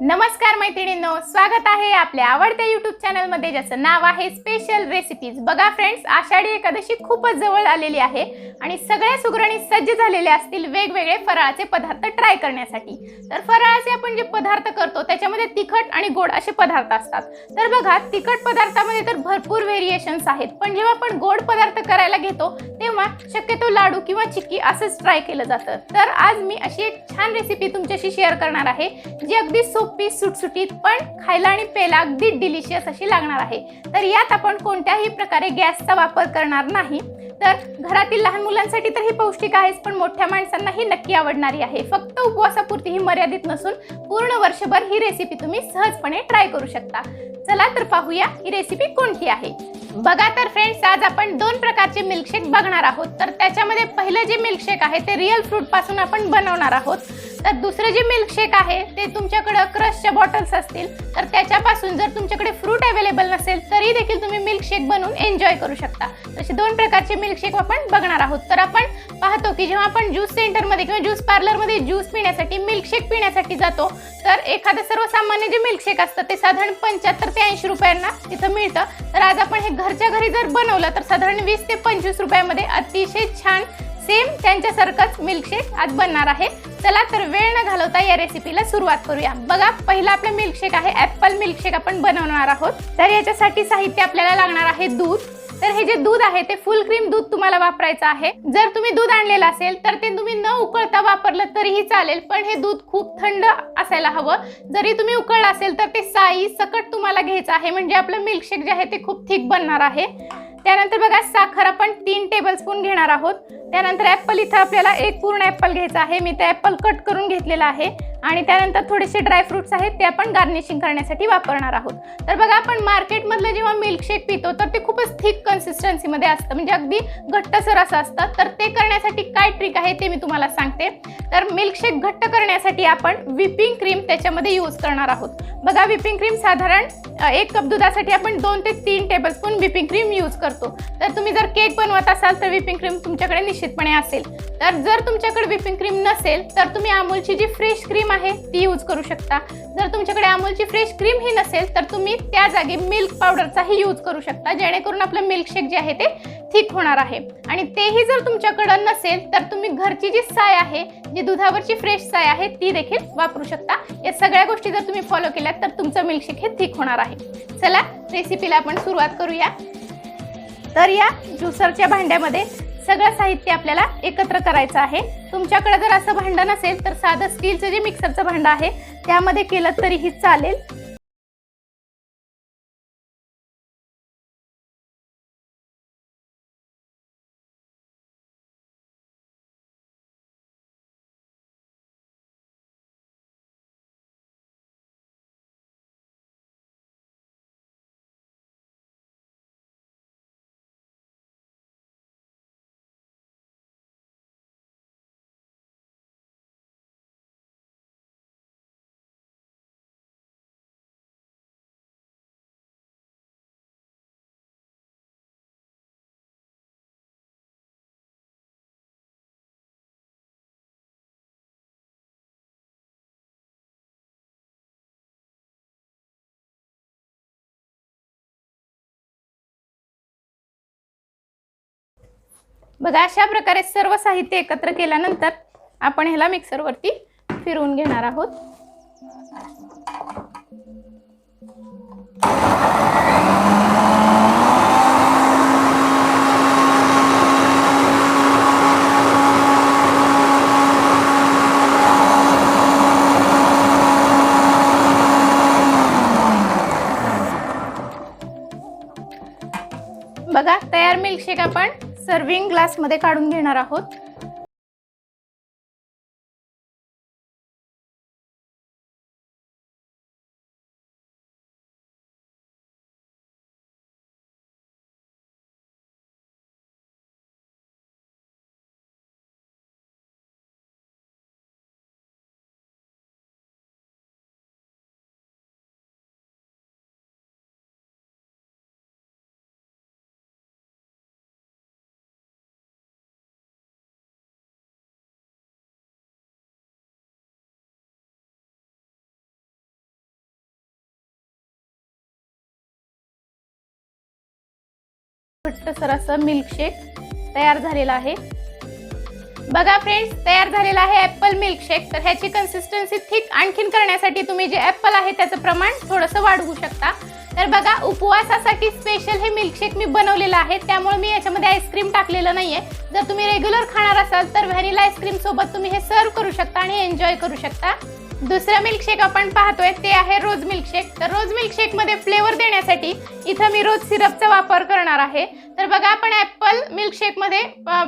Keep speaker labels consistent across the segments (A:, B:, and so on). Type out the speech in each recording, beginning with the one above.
A: नमस्कार मैत्रिणींनो स्वागत आहे आपल्या आवडत्या युट्यूब चॅनलमध्ये ज्याचं नाव आहे स्पेशल रेसिपीज बघा फ्रेंड्स आषाढी एकादशी खूपच जवळ आलेली आहे आणि सगळ्या सुगरणी सज्ज झालेले असतील वेगवेगळे फराळाचे पदार्थ ट्राय करण्यासाठी. तर फराळाचे आपण जे पदार्थ करतो त्याच्यामध्ये तिखट आणि गोड असे पदार्थ असतात. तर बघा तिखट पदार्थामध्ये तर भरपूर व्हेरिएशन्स आहेत पण जेव्हा आपण गोड पदार्थ करायला घेतो तेव्हा शक्यतो लाडू किंवा चिक्की असंच ट्राय केलं जातं. तर आज मी अशी एक छान रेसिपी तुमच्याशी शेअर करणार आहे जी अगदी सोप सुटसुटीत पण खायला आणि प्यायला अगदी डिलिशियस अशी लागणार आहे. तर यात आपण कोणत्याही प्रकारे गॅसचा वापर करणार नाही. तर घरातील लहान मुलांसाठी तर ही पौष्टिक आहेच पण मोठ्या माणसांनाही नक्की आवडणारी आहे. फक्त उपवासापुरती ही मर्यादित नसून पूर्ण वर्षभर ही रेसिपी तुम्ही सहजपणे ट्राय करू शकता. चला तर पाहूया ही रेसिपी कोणती आहे. बघा तर फ्रेंड्स आज आपण दोन प्रकारचे मिल्कशेक बघणार आहोत. तर त्याच्यामध्ये पहिलं जे मिल्कशेक आहे ते रिअल फ्रूटपासून आपण बनवणार आहोत. तर दुसरं जे मिल्कशेक आहे ते तुमच्याकडे क्रशच्या बॉटल्स असतील तर त्याच्यापासून जर तुमच्याकडे फ्रूट अवेलेबल नसेल तरी देखील तुम्ही मिल्कशेक बनवून एन्जॉय करू शकता. तसे दोन प्रकारचे मिल्कशेक आपण बघणार आहोत. तर आपण पाहतो की जेव्हा आपण ज्यूस सेंटरमध्ये किंवा ज्यूस पार्लरमध्ये ज्यूस पिण्यासाठी मिल्कशेक पिण्यासाठी जातो तर एखादं सर्वसामान्य जे मिल्कशेक असतं ते साधारण पंच्याहत्तर ते ऐंशी रुपयांना तिथं मिळतं. तर आज आपण हे घरच्या घरी जर बनवलं तर साधारण वीस ते पंचवीस रुपयामध्ये अतिशय छान सेम त्यांच्यासारखंच मिल्कशेक आज बनणार आहे. चला तर वेळ न घालवता या रेसिपीला सुरुवात करूया. बघा पहिला आपलं मिल्कशेक आहे. ऍपल मिल्कशेक आपण बनवणार आहोत. तर याच्यासाठी साहित्य आपल्याला लागणार आहे दूध. तर हे जे दूध आहे ते फुल क्रीम दूध तुम्हाला वापरायचं आहे. जर तुम्ही दूध आणलेलं असेल तर ते तुम्ही न उकळता वापरलं तरीही चालेल. पण हे दूध खूप थंड असायला हवं. जरी तुम्ही उकळलं असेल तर ते साई सकट तुम्हाला घ्यायचं आहे. म्हणजे आपलं मिल्कशेक जे आहे ते खूप थिक बनणार आहे. त्यानंतर बघा साखर आपण तीन टेबलस्पून घेणार आहोत. त्यानंतर ॲपल इथं आपल्याला एक पूर्ण ॲपल घ्यायचा आहे. मी ते ॲपल कट करून घेतलेला आहे. आणि त्यानंतर थोडेसे ड्रायफ्रुट्स आहेत ते आपण गार्निशिंग करण्यासाठी वापरणार आहोत. तर बघा आपण मार्केटमधलं जेव्हा मिल्कशेक पितो तर ते खूपच थिक कन्सिस्टन्सीमध्ये असतं. म्हणजे अगदी घट्टसर असं असतं. तर ते करण्यासाठी काय ट्रिक आहे ते मी तुम्हाला सांगते. तर मिल्कशेक घट्ट करण्यासाठी आपण व्हिपिंग क्रीम त्याच्यामध्ये यूज करणार आहोत. बघा व्हिपिंग क्रीम साधारण एक कप दुधासाठी आपण दोन ते तीन टेबलस्पून व्हिपिंग क्रीम यूज करतो. तर तुम्ही जर केक बनवत असाल तर व्हिपिंग क्रीम तुमच्याकडे निश्चितपणे असेल. तर जर तुमच्याकडे व्हिपिंग क्रीम नसेल तर तुम्ही अमूलची जी फ्रेश क्रीम आहे ती यूज करू शकता. जर तुमच्याकडे अमूलची फ्रेश क्रीम ही नसेल तर तुम्ही त्या जागी मिल्क पावडरचाही यूज करू शकता जेणेकरून आपलं मिल्कशेक जे आहे ते थिक होणार आहे. आणि तेही जर तुमच्याकडं नसेल तर तुम्ही घरची जी साय आहे जी दुधावरची फ्रेश साय आहे ती देखील वापरू शकता. या सगळ्या गोष्टी जर तुम्ही फॉलो केल्यात तर तुमचं मिल्कशेक हे थिक होणार आहे. चला रेसिपीला आपण सुरुवात करूया. तर या ज्युसरच्या भांड्यामध्ये सगळं साहित्य आपल्याला एकत्र करायचं आहे. तुमच्याकडे जर असं भांडं नसेल तर साधं स्टीलचं जे मिक्सरचं भांडं आहे त्यामध्ये केलं तरीही चालेल. बघा अशा प्रकारे सर्व साहित्य एकत्र केल्यानंतर आपण ह्याला मिक्सरवरती फिरवून घेणार आहोत. बघा तयार मिल्कशेक आपण सर्विंग ग्लासमध्ये काढून घेणार आहोत. घट्टसर असं मिल्कशेक तयार झालेला आहे. बघा फ्रेंड्स तयार झालेला आहे ॲपल मिल्कशेक तर ह्याची कन्सिस्टन्सी थिक आणखीन करण्यासाठी तुम्ही जे ॲपल आहे त्याचं प्रमाण थोडंसं वाढवू शकता. तर बघा उपवासासाठी स्पेशल हे मिल्कशेक मी बनवलेलं आहे. त्यामुळे मी याच्यामध्ये आईस्क्रीम टाकलेलं नाही आहे जर तुम्ही रेग्युलर खाणार असाल तर व्हॅनिला आईस्क्रीम सोबत तुम्ही हे सर्व करू शकता आणि एन्जॉय करू शकता. दुसरं मिल्कशेक आपण पाहतोय ते आहे रोज मिल्कशेक तर रोज मिल्कशेकमध्ये फ्लेवर देण्यासाठी इथं मी रोज सिरपचा वापर करणार आहे. तर बघा आपण ॲपल मिल्कशेकमध्ये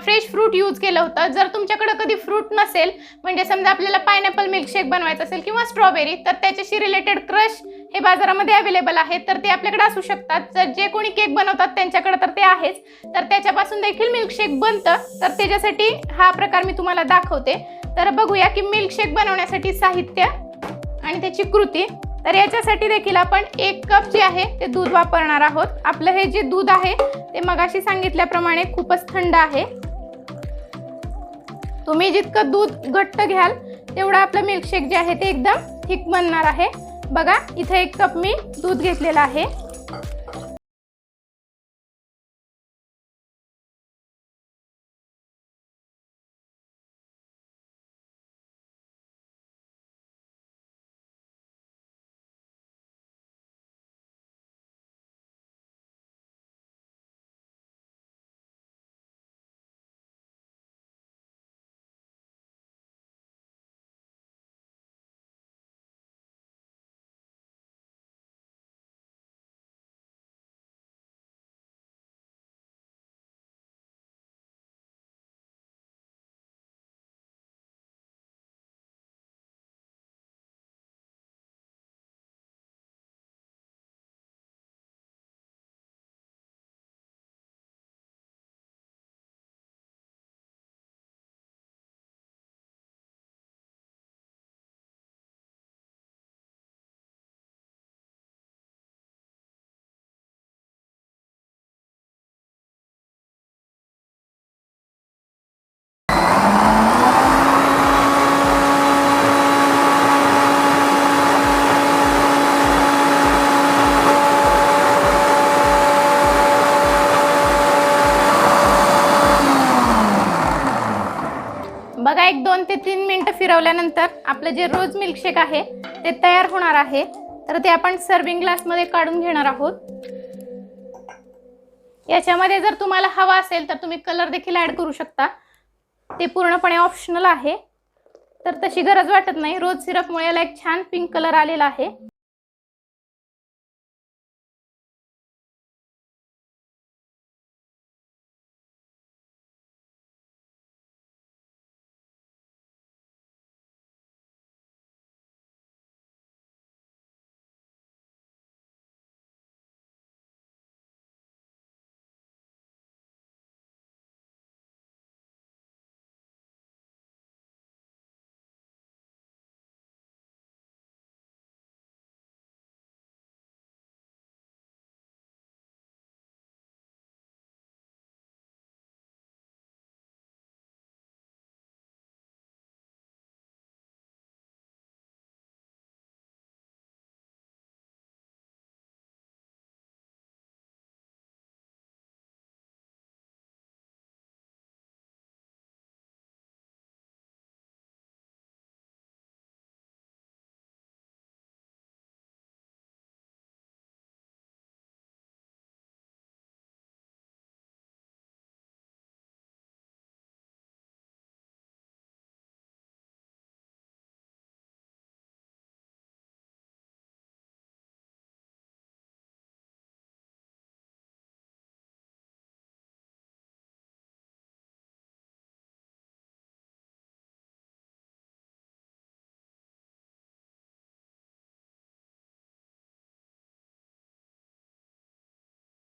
A: फ्रेश फ्रूट यूज केलं होतं. जर तुमच्याकडे कधी फ्रूट नसेल म्हणजे समजा आपल्याला पायनॅपल मिल्कशेक बनवायचं असेल किंवा स्ट्रॉबेरी तर त्याच्याशी रिलेटेड क्रश हे बाजारामध्ये अवेलेबल आहेत तर ते आपल्याकडे असू शकतात. जर जे कोणी केक बनवतात त्यांच्याकडे तर ते आहेच. तर त्याच्यापासून देखील मिल्कशेक बनतं. तर त्याच्यासाठी हा प्रकार मी तुम्हाला दाखवते. तर बघूया की मिल्कशेक बनवण्यासाठी साहित्य आणि त्याची कृती. तर याच्यासाठी देखील आपण एक कप जे आहे ते दूध वापरणार आहोत. आपलं हे जे दूध आहे ते मगाशी सांगितल्याप्रमाणे खूपच थंड आहे. तुम्ही जितकं दूध घट्ट घ्याल तेवढं आपलं मिल्कशेक जे आहे ते एकदम थिक बनणार आहे. बघा इथे एक कप मी दूध घेतलेलं आहे. ठेवल्यानंतर आपलं जे रोज मिल्कशेक आहे ते तयार होणार आहे. तर ते आपण सर्विंग ग्लासमध्ये काढून घेणार आहोत. याच्यामध्ये जर तुम्हाला हवा असेल तर तुम्ही कलर देखील ॲड करू शकता. ते पूर्णपणे ऑप्शनल आहे. तर तशी गरज वाटत नाही. रोज सिरपमुळे याला एक छान पिंक कलर आलेला आहे.